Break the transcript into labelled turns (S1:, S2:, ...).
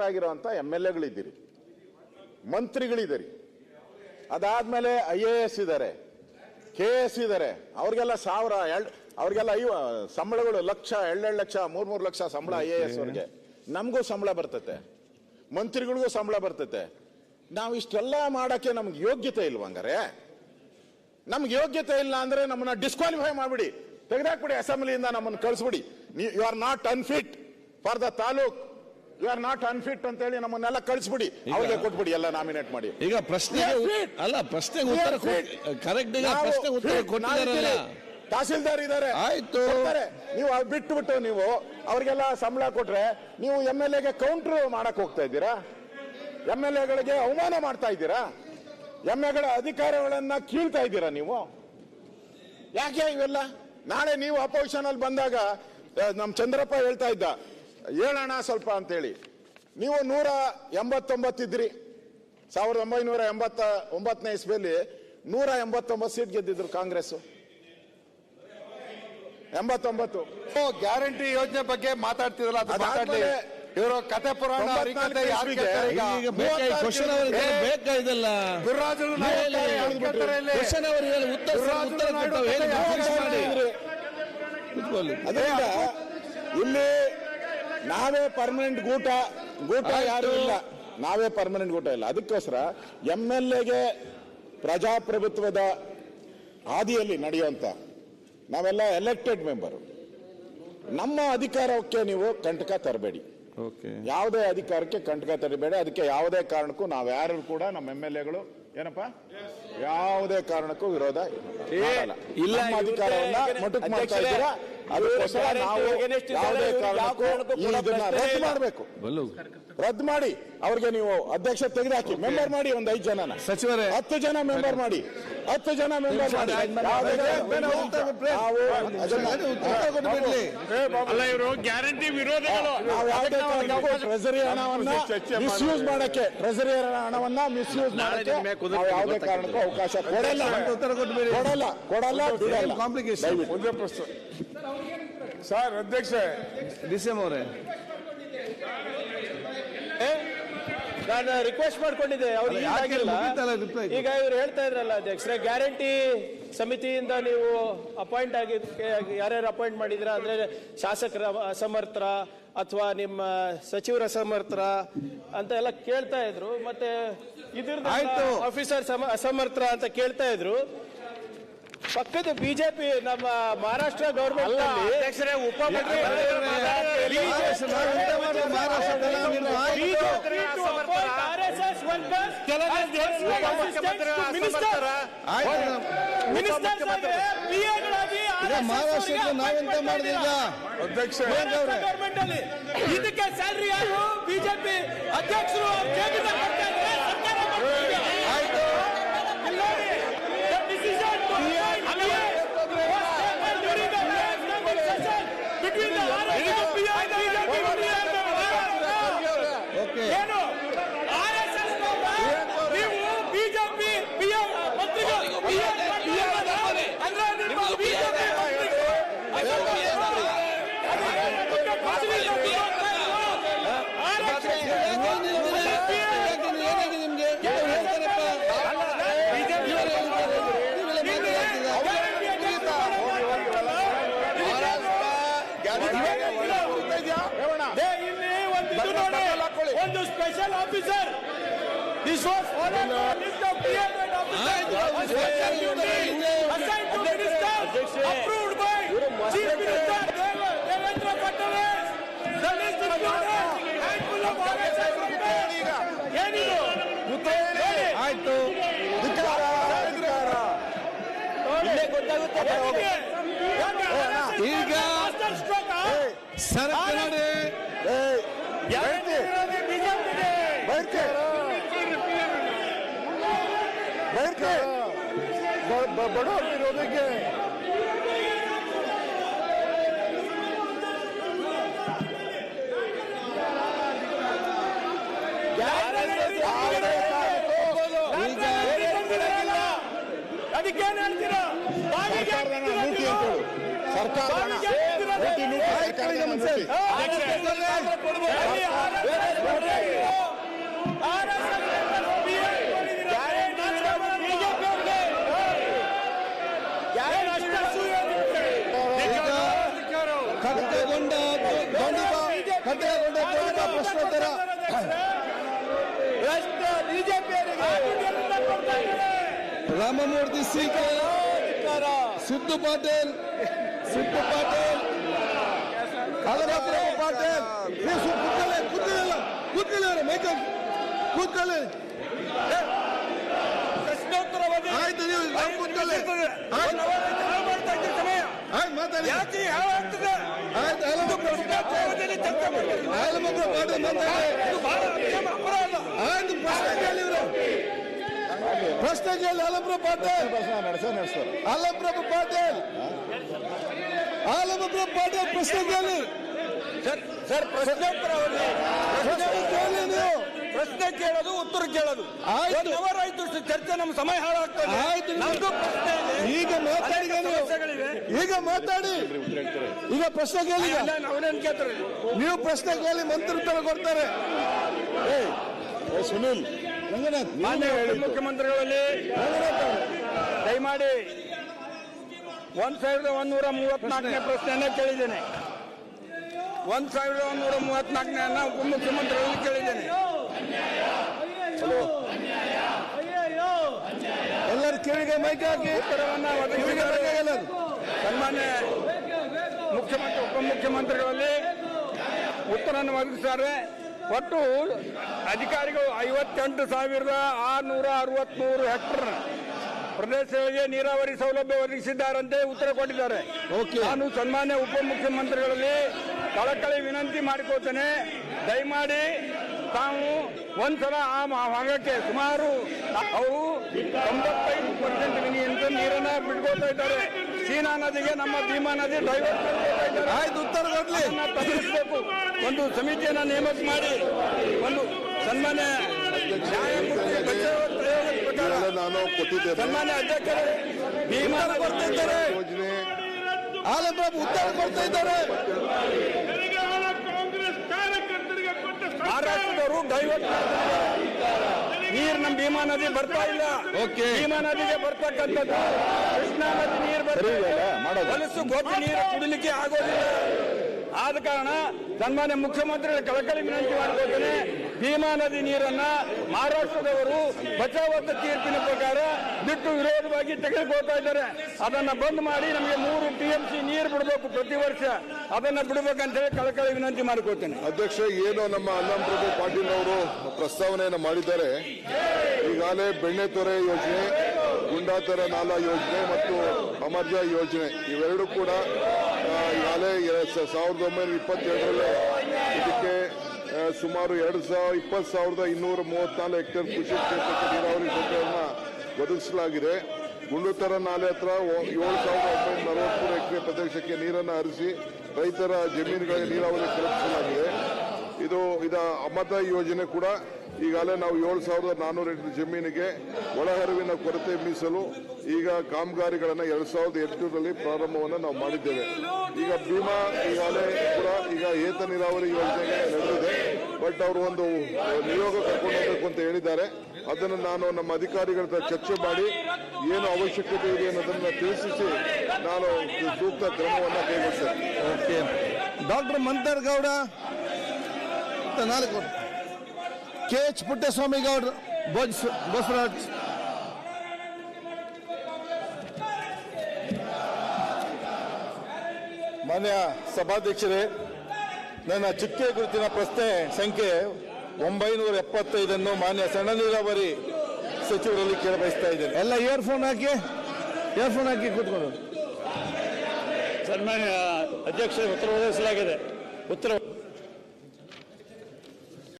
S1: ಆಗಿರುವಂತ M L ಎಗಳಿದ್ದೀರಿ ಮಂತ್ರಿಗಳಿದ್ದೀರಿ. ಅದಾದ್ಮೇಲೆ ಐ ಎ ಎಸ್ ಇದ್ದಾರೆ. ಕೆ ಎಸ್ ಇದ್ದಾರೆ. ಅವ್ರಿಗೆಲ್ಲ ಸಾವಿರ ಎರಡು ಅವ್ರಿಗೆಲ್ಲ ಐವ ಸಂಬಳಗಳು ಲಕ್ಷ ಎರಡೆರಡು ಲಕ್ಷ ಮೂರ್ ಮೂರು ಲಕ್ಷ ಸಂಬಳ ಐ ಎ ಎಸ್ ಅವ್ರಿಗೆ. ನಮಗೂ ಸಂಬಳ ಬರ್ತತೆ. ಮಂತ್ರಿಗಳಿಗೂ ಸಂಬಳ ಬರ್ತತೆ. ನಾವು ಇಷ್ಟೆಲ್ಲ ಮಾಡಕ್ಕೆ ನಮ್ಗೆ ಯೋಗ್ಯತೆ ಇಲ್ವಂಗಾರೆ ನಮ್ಗೆ ಯೋಗ್ಯತೆ ಇಲ್ಲ ಅಂದ್ರೆ ನಮ್ಮನ್ನ ಡಿಸ್ಕ್ವಾಲಿಫೈ ಮಾಡ್ಬಿಡಿ. ತೆಗೆದಾಕ್ಬಿಡಿ ಅಸೆಂಬ್ಲಿಯಿಂದ ನಮ್ಮನ್ನು ಕಳಿಸ್ಬಿಡಿ. You are not unfit for the taluk you are not unfit ಅಂತ ಹೇಳಿ ನಮ್ಮನ್ನೆಲ್ಲ ಕಳಿಸ್ಬಿಡಿ. ಅವ್ರಿಗೆ ಕೊಟ್ಬಿಡಿ ಎಲ್ಲ ನಾಮಿನೇಟ್ ಮಾಡಿ.
S2: ಈಗ ಪ್ರಶ್ನೆ ಉ- ಅಲ್ಲ ಪ್ರಶ್ನೆ ಉತ್ತರ ಕರೆಕ್ಟ್ ಈಗ
S1: ನಾವು
S2: ಪ್ರಶ್ನೆಗೆ ಉತ್ತರ
S1: fit,
S2: ಕೊಟ್ಟಿದ್ದಾರಲ್ಲ.
S1: ತಹಸೀಲ್ದಾರ್ ಇದ್ದಾರೆ.
S2: ಆಯ್ತು.
S1: ನೀವು ಬಿಟ್ಟು ಬಿಟ್ಬಿಟ್ಟು ನೀವು ಅವ್ರಿಗೆಲ್ಲ ಸಂಬಳ ಕೊಟ್ರೆ ನೀವು ಎಂ ಎಲ್ ಎಗೆ ಕೌಂಟರ್ ಮಾಡಕ್ ಹೋಗ್ತಾ ಇದ್ದೀರಾ? ಎಂ ಎಲ್ ಎಗಳಿಗೆ ಅವಮಾನ ಮಾಡ್ತಾ ಇದ್ದೀರಾ? ಎಂ ಎಗಳ ಅಧಿಕಾರಗಳನ್ನ ಕೀಳ್ತಾ ಇದ್ದೀರಾ ನೀವು? ಯಾಕೆ ಇವೆಲ್ಲ? ನಾಳೆ ನೀವು ಅಪೋಸಿಷನ್ ಅಲ್ಲಿ ಬಂದಾಗ ಆ, ನಮ್ ಚಂದ್ರಪ್ಪ ಹೇಳ್ತಾ ಇದ್ದ ಹೇಳೋಣ ಸ್ವಲ್ಪ ಅಂತೇಳಿ. ನೀವು ನೂರ ಎಂಬತ್ತೊಂಬತ್ತಿದ್ರಿ ಸಾವಿರದ ಒಂಬೈನೂರ ಎಂಬತ್ತ ಒಂಬತ್ತನೇ ಇಸ್ವಿಯಲ್ಲಿ ನೂರ ಎಂಬತ್ತೊಂಬತ್ತು ಸೀಟ್ ಗೆದ್ದಿದ್ರು ಕಾಂಗ್ರೆಸ್ ಎಂಬತ್ತೊಂಬತ್ತು.
S3: ಗ್ಯಾರಂಟಿ ಯೋಜನೆ ಬಗ್ಗೆ ಮಾತಾಡ್ತಿದ್ರಲ್ಲ ಅದು ಮಾತಾಡ್ಲಿ. ಇವರು ಕತೆ ಪುರಾಣ ಇಲ್ಲಿ?
S1: ನಾವೇ ಪರ್ಮನೆಂಟ್ ಗೂಟ ಗೂಟ ಯಾರು ಇಲ್ಲ. ನಾವೇ ಪರ್ಮನೆಂಟ್ ಗೂಟ ಇಲ್ಲ. ಅದಕ್ಕೋಸ್ಕರ ಎಂ ಎಲ್ ಎಗೆ ಪ್ರಜಾಪ್ರಭುತ್ವದ ಹಾದಿಯಲ್ಲಿ ನಡೆಯುವಂತ ನಾವೆಲ್ಲ ಎಲೆಕ್ಟೆಡ್ ಮೆಂಬರು ನಮ್ಮ ಅಧಿಕಾರಕ್ಕೆ ನೀವು ಕಂಟಕ ತರಬೇಡಿ.
S2: ಓಕೆ
S1: ಯಾವುದೇ ಅಧಿಕಾರಕ್ಕೆ ಕಂಟಕ ತರಬೇಡಿ. ಅದಕ್ಕೆ ಯಾವುದೇ ಕಾರಣಕ್ಕೂ ನಾವ್ಯಾರು ಕೂಡ ನಮ್ಮ ಎಂ ಎಲ್ ಎಗಳು ಏನಪ್ಪ? ಯಾವುದೇ ಕಾರಣಕ್ಕೂ ವಿರೋಧ.
S4: ಇಲ್ಲ,
S1: ಅಧಿಕಾರವನ್ನ
S4: ಮಟುಕ್
S1: ಮೊಟಕು ಮಾಡ್ತಾ ಇದ್ದೀರಾ? ಅದಕ್ಕೋಸ್ಕರ ನಾವು ಯಾವುದೇ ಕಾರಣಕ್ಕೂ ಇದನ್ನ ರದ್ದು ಮಾಡಬೇಕು. ರದ್ದು ಮಾಡಿ. ಅವ್ರಿಗೆ ನೀವು ಅಧ್ಯಕ್ಷ ತೆಗೆದಾಕಿ ಮೆಂಬರ್ ಮಾಡಿ ಒಂದ್ ಐದು ಜನನ.
S2: ಸಚಿವರೇ.
S1: ಹತ್ತು ಜನ ಮೆಂಬರ್ ಮಾಡಿ. ಹತ್ತು ಜನ ಮೆಂಬರ್ ಮಾಡಿ.
S5: ಗ್ಯಾರಂಟಿ
S1: ಟ್ರೆಸರಿ ಹಣವನ್ನ ಮಿಸ್ಯೂಸ್ ಮಾಡಕ್ಕೆ ಟ್ರೆಸರಿ ಹಣವನ್ನ ಮಿಸ್ಯೂಸ್ ಮಾಡಕ್ಕೆ ಯಾವುದೇ ಕಾರಣಕ್ಕೂ ಅವಕಾಶ ಕೊಡಲ್ಲ.
S2: ಉತ್ತರ ಕೊಟ್ಟು ಬಿಡಿ.
S1: ಕೊಡಲ್ಲ ಕೊಡಲ್ಲ
S2: ಕಾಂಪ್ಲಿಕೇಶನ್.
S3: ಒಂದೇ ಪ್ರಶ್ನೆ. ಸರ್ ಅಧ್ಯಕ್ಷ.
S2: ಡಿಸೆಂ ಅವರೇ.
S4: ನಾನು ರಿಕ್ವೆಸ್ಟ್ ಮಾಡ್ಕೊಂಡಿದ್ದೆ ಅವ್ರು
S2: ಅಲ್ಲ,
S4: ಈಗ ಇವ್ರು ಹೇಳ್ತಾ ಇದ್ರಲ್ಲ ಅಧ್ಯಕ್ಷರೇ ಗ್ಯಾರಂಟಿ ಸಮಿತಿಯಿಂದ ನೀವು ಅಪಾಯಿಂಟ್ ಆಗಿದ್ದಕ್ಕೆ ಯಾರ್ಯಾರು ಅಪಾಯಿಂಟ್ ಮಾಡಿದ್ರ ಅಂದ್ರೆ ಶಾಸಕರ ಅಸಮರ್ಥರ ಅಥವಾ ನಿಮ್ಮ ಸಚಿವರ ಅಸಮರ್ಥರ ಅಂತ ಎಲ್ಲ ಕೇಳ್ತಾ ಇದ್ರು ಮತ್ತೆ ಇದ್ರದ್ದು. ಆಫೀಸರ್ ಅಸಮರ್ಥರ ಅಂತ ಕೇಳ್ತಾ ಇದ್ರು ಪಕ್ಕದ ಬಿಜೆಪಿ ನಮ್ಮ ಮಹಾರಾಷ್ಟ್ರ ಗೌರ್ಮೆಂಟ್
S2: ಮಹಾರಾಷ್ಟ್ರಕ್ಕೆ ನಾವೆಂತ ಮಾಡಿದ್ವಿ ಈಗ
S3: ಅಧ್ಯಕ್ಷ
S4: ಗೌರ್ಮೆಂಟ್ ಅಲ್ಲಿ ಇದಕ್ಕೆ ಸ್ಯಾಲ್ರಿ ಯಾರು ಬಿಜೆಪಿ ಅಧ್ಯಕ್ಷರು ಇಲ್ಲೇ ಗೊತ್ತಾಗುತ್ತೆ
S2: ಈಗ ಸರ್ಕಾರ
S1: ಬೈರ್ಕೆ ಬಡವರು ಇರೋದಕ್ಕೆ
S4: ಅದಕ್ಕೇನ್ ಹೇಳ್ತೀರಾ? ಬಾವಿಗೆ
S2: ಕಟ್ಟೆಗೊಂಡ ದೊಂಡಿಪ ಪ್ರಶ್ನೋತ್ತರ. ರಾಮಮೂರ್ತಿ ಸೀಕೆ ಸಿದ್ದು ಪಾಟೀಲ್. ಸಿದ್ದು ಪಾಟೀಲ್. ಕಲರಪ್ಪ ಪಾಟೀಲ್. ಕೂತ್ಕೊಳ್ಳಿ ಕೂತ್ಕೊಳ್ಳಿ. ಕೂತ್ಕೊಳ್ಳಿ ಅವ್ರೆ ಮೈಕ ಕೂತ್ಕೊಳ್ಳಿ. ಆಯ್ತು ನೀವು ಕೂತ್ಕೊಳ್ಳಿ. ಆಯ್ತು. ಮಾತಾಡಿ. ಆಯ್ತು ಪ್ರಶ್ನೆ ಕೇಳಿ ಇವ್ರು ಪಾಟೇಲ್ ಆಲಂಪ್ರಭು ಪಾಟೀಲ್ ಆಲಂಪ್ರಭು ಪಾಟೀಲ್ ಪ್ರಶ್ನೆ ಕೇಳಿ
S5: ಸರ್
S2: ಪ್ರಶ್ನೆ ಕೇಳಿ ನೀವು.
S5: ಪ್ರಶ್ನೆ ಕೇಳೋದು ಉತ್ತರ ಕೇಳೋದು.
S2: ಆಯ್ತು.
S5: ಆಯ್ತು ಚರ್ಚೆ ನಮ್ಮ ಸಮಯ ಹಾಳಾಗ್ತದೆ.
S2: ಆಯ್ತು. ಈಗ ಮಾತಾಡಿ ಈಗ ಮಾತಾಡಿ. ಈಗ ಪ್ರಶ್ನೆ ಕೇಳಿ.
S5: ಅವನೇನ್ ಕೇಳ್ತಾರೆ?
S2: ನೀವು ಪ್ರಶ್ನೆ ಕೇಳಿ ಮಂತ್ರಿ ಉತ್ತರ ಕೊಡ್ತಾರೆ.
S6: ಸುನಿಲ್.
S2: ರಂಗನಾಥ್.
S5: ಮುಖ್ಯಮಂತ್ರಿಗಳಲ್ಲಿ ದಯಮಾಡಿ ಒಂದ್ ಸಾವಿರದ ಒಂದೂರ ಮೂವತ್ನಾಲ್ಕನೇ ಪ್ರಶ್ನೆಯನ್ನ ಕೇಳಿದ್ದೇನೆ. ಒಂದ್ ಸಾವಿರದ ಒಂದೂರ ಮೂವತ್ನಾಲ್ಕನೇ ಉಪಮುಖ್ಯಮಂತ್ರಿಗಳಲ್ಲಿ ಕೇಳಿದ್ದೇನೆ.
S2: ಕಿವಿಗೆ ಮೈಕ್ ಹಾಕಿ. ಕಿವಿಗೆ.
S5: ಸನ್ಮಾನ್ಯ ಮುಖ್ಯಮಂತ್ರಿ ಉಪಮುಖ್ಯಮಂತ್ರಿಗಳಲ್ಲಿ ಉತ್ತರವನ್ನು ಒದಗಿಸಿದ್ದಾರೆ. ಒಟ್ಟು ಅಧಿಕಾರಿಗಳು ಐವತ್ತೆಂಟು ಸಾವಿರದ ಆರುನೂರ ಅರವತ್ಮೂರು ಹೆಕ್ಟರ್ ಪ್ರದೇಶಗಳಿಗೆ ನೀರಾವರಿ ಸೌಲಭ್ಯ ಒದಗಿಸಿದ್ದಾರಂತೆ ಉತ್ತರ ಕೊಟ್ಟಿದ್ದಾರೆ. ನಾನು ಸನ್ಮಾನ್ಯ ಉಪಮುಖ್ಯಮಂತ್ರಿಗಳಲ್ಲಿ ಕಳಕಳಿ ವಿನಂತಿ ಮಾಡಿಕೊಳ್ತೇನೆ. ದಯಮಾಡಿ ತಾವು ಒಂದ್ಸಲ ಆ ಭಾಗಕ್ಕೆ ಸುಮಾರು ಅವರು ತೊಂಬತ್ತೈದು ಪರ್ಸೆಂಟ್ ಮಿನಿಯಂತ ನೀರನ್ನ ಬಿಟ್ಕೊಳ್ತಾ ಇದ್ದಾರೆ. ಚೀನಾ ನದಿಗೆ ನಮ್ಮ ಭೀಮಾ ನದಿ ಡೈವರ್ಟ್
S2: ಆಯ್ತು ಉತ್ತರ ಕೊಡ್ಲಿ.
S5: ತಪ್ಪಿಸಬೇಕು. ಒಂದು ಸಮಿತಿಯನ್ನ ನೇಮಕ ಮಾಡಿ ಒಂದು ಸನ್ಮಾನ್ಯ
S6: ನಾನು ಕೊಟ್ಟಿದ್ದೆ
S5: ಸನ್ಮಾನ್ಯ ಅಧ್ಯಕ್ಷರು ಭೀಮಾ
S2: ಕೊಡ್ತಾ ಇದ್ದಾರೆ.
S6: ಯೋಜನೆ
S2: ಆಲಂಪ್ರಭು ಉತ್ತರ ಕೊಡ್ತಾ ಇದ್ದಾರೆ.
S5: ಮಹಾರಾಷ್ಟ್ರದವರು ಡೈವರ್ಟ್ ನೀರು ನಮ್ಮ ಭೀಮಾ ನದಿ ಬರ್ತಾ ಇಲ್ಲ. ಭೀಮಾ ನದಿಗೆ ಬರ್ತಕ್ಕಂಥದ್ದು ಕೃಷ್ಣಾ ನದಿ ನೀರು ಬರ್ತಾ
S6: ಸರಿ
S5: ಇದೆ. ಹೊಲಸು ಗೋಪಿ ನೀರು ಕುಡಿಲಿಕ್ಕೆ ಆಗೋದಿಲ್ಲ ಆದ ಕಾರಣ ಸನ್ಮಾನ್ಯ ಮುಖ್ಯಮಂತ್ರಿಗಳ ಕಳಕಳಿ ವಿನಂತಿ ಮಾಡಿಕೊಳ್ತೇನೆ. ಭೀಮಾ ನದಿ ನೀರನ್ನ ಮಹಾರಾಷ್ಟ್ರದವರು ಬಚಾವತ್ತ ತೀರ್ಪಿನ ಪ್ರಕಾರ ಬಿಟ್ಟು ವಿರೋಧವಾಗಿ ತೆಗೆದುಕೊಳ್ತಾ ಇದ್ದಾರೆ. ಅದನ್ನ ಬಂದ್ ಮಾಡಿ ನಮಗೆ ಮೂರು ಟಿಎಂಸಿ ನೀರು ಬಿಡಬೇಕು ಪ್ರತಿ ವರ್ಷ. ಅದನ್ನ ಬಿಡಬೇಕಂತ ಹೇಳಿ ಕಳಕಳಿ ವಿನಂತಿ ಮಾಡಿಕೊಳ್ತೇನೆ.
S6: ಅಧ್ಯಕ್ಷ, ಏನು ನಮ್ಮ ಅಲ್ಲಂ ಪ್ರಭು ಪಾಟೀಲ್ ಅವರು ಪ್ರಸ್ತಾವನೆಯನ್ನು ಮಾಡಿದ್ದಾರೆ? ಈಗಾಗಲೇ ಬೆಣ್ಣೆತೊರೆ ಯೋಜನೆ ಗುಂಡಾತರ ನಾಲಾ ಯೋಜನೆ ಮತ್ತು ಅಮರ್ಜ ಯೋಜನೆ ಇವೆರಡು ಕೂಡ ಈಗಾಗಲೇ ಸಾವಿರದ ಒಂಬೈನೂರ ಇಪ್ಪತ್ತೆರಡರಲ್ಲಿ ಇದಕ್ಕೆ ಸುಮಾರು ಎರಡು ಸಾವಿರ ಇಪ್ಪತ್ತು ಸಾವಿರದ ಇನ್ನೂರ ಮೂವತ್ನಾಲ್ಕು ಹೆಕ್ಟೇರ್ ಕೃಷಿ ಕ್ಷೇತ್ರಕ್ಕೆ ನೀರಾವರಿ ಸೌಕರ್ಯವನ್ನು ಒದಗಿಸಲಾಗಿದೆ. ಗುಂಡುತರ ನಾಲೆ ಹತ್ರ ಏಳು ಸಾವಿರದ ಒಂಬೈನೂರ ನಲವತ್ಮೂರು ಎಕರೆ ಪ್ರದೇಶಕ್ಕೆ ನೀರನ್ನು ಹರಿಸಿ ರೈತರ ಜಮೀನುಗಳಿಗೆ ನೀರಾವರಿ ಕಲ್ಪಿಸಲಾಗಿದೆ. ಇದು ಇದ ಅಮೃತ ಯೋಜನೆ ಕೂಡ ಈಗಾಗಲೇ ನಾವು ಏಳು ಸಾವಿರದ ನಾನ್ನೂರು ಎಂಟು ಜಮೀನಿಗೆ ಒಳಹರಿವಿನ ಕೊರತೆ ಮೀಸಲು ಈಗ ಕಾಮಗಾರಿಗಳನ್ನು ಎರಡ್ ಸಾವಿರದ ಎಂಟರಲ್ಲಿ ಪ್ರಾರಂಭವನ್ನು ನಾವು ಮಾಡಿದ್ದೇವೆ. ಈಗ ಭೀಮಾ ಈಗಾಗಲೇ ಕೂಡ ಈಗ ಏತ ನೀರಾವರಿ ಯೋಜನೆಗೆ ನಡೆದಿದೆ. ಬಟ್ ಅವರು ಒಂದು ನಿಯೋಗ ಕರ್ಕೊಂಡು ಅಂತ ಹೇಳಿದ್ದಾರೆ. ಅದನ್ನು ನಾನು ನಮ್ಮ ಅಧಿಕಾರಿಗಳ ಚರ್ಚೆ ಮಾಡಿ ಏನು ಅವಶ್ಯಕತೆ ಇದೆ ಅನ್ನೋದನ್ನ ತಿಳಿಸಿ ನಾನು ಸೂಕ್ತ ಕ್ರಮವನ್ನು ಕೈಗೊಳ್ತೇನೆ.
S2: ಡಾಕ್ಟರ್ ಮಂತರ್ ಗೌಡ ನಾಲ್ಕು. ಕೆ ಎಚ್ ಪುಟ್ಟಸ್ವಾಮಿ ಗೌಡ್ರು ಬೊಜ್ಸ್ ಬಸವರಾಜ್
S7: ಮಾನ್ಯ ಸಭಾಧ್ಯಕ್ಷರೇ, ನನ್ನ ಚುಕ್ಕೆ ಗುರುತಿನ ಪ್ರಶ್ನೆ ಸಂಖ್ಯೆ ಒಂಬೈನೂರ ಎಪ್ಪತ್ತೈದನ್ನು ಮಾನ್ಯ ಸಣ್ಣ ನೀರಾವರಿ ಸಚಿವರಲ್ಲಿ ಕೇಳಬಯಸ್ತಾ ಇದ್ದೇನೆ.
S2: ಎಲ್ಲ ಇಯರ್ಫೋನ್ ಹಾಕಿ ಇಯರ್ಫೋನ್ ಹಾಕಿ ಕೂತ್ಕೊಂಡು
S5: ಸನ್ಮಾನ್ಯ ಅಧ್ಯಕ್ಷ ಉತ್ತರ ಒದಗಿಸಲಾಗಿದೆ ಉತ್ತರ